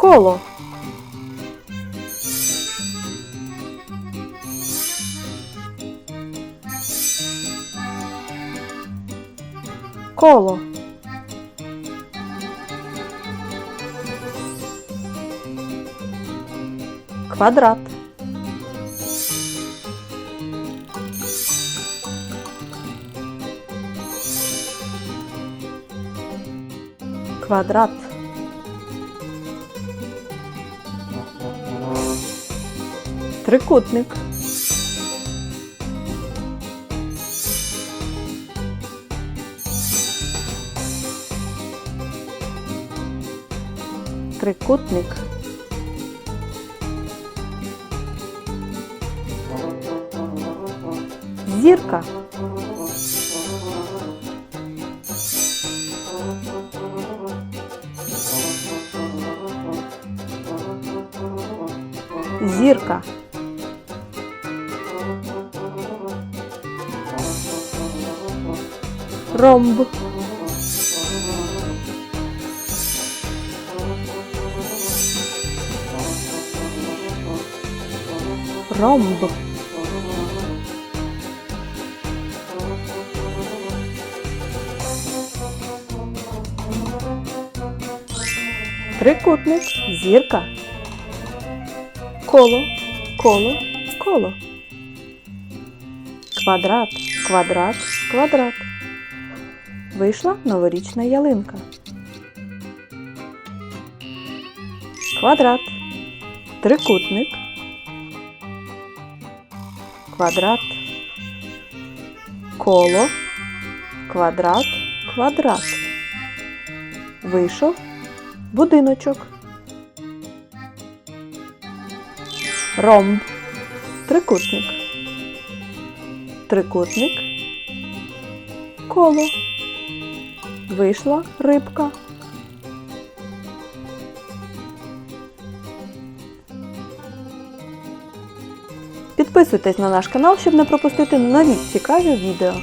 коло. Коло. Квадрат. Квадрат. Трикутник. Трикутник. Зірка. Зірка. Ромб. Ромб. Трикутник, зірка. Коло, коло, коло. Квадрат, квадрат, квадрат. Вийшла новорічна ялинка. Квадрат, трикутник. Квадрат. Коло, квадрат, квадрат. Вийшов будиночок. Ромб. Трикутник. Трикутник. Коло. Вийшла рибка. Підписуйтесь на наш канал, щоб не пропустити нові цікаві відео.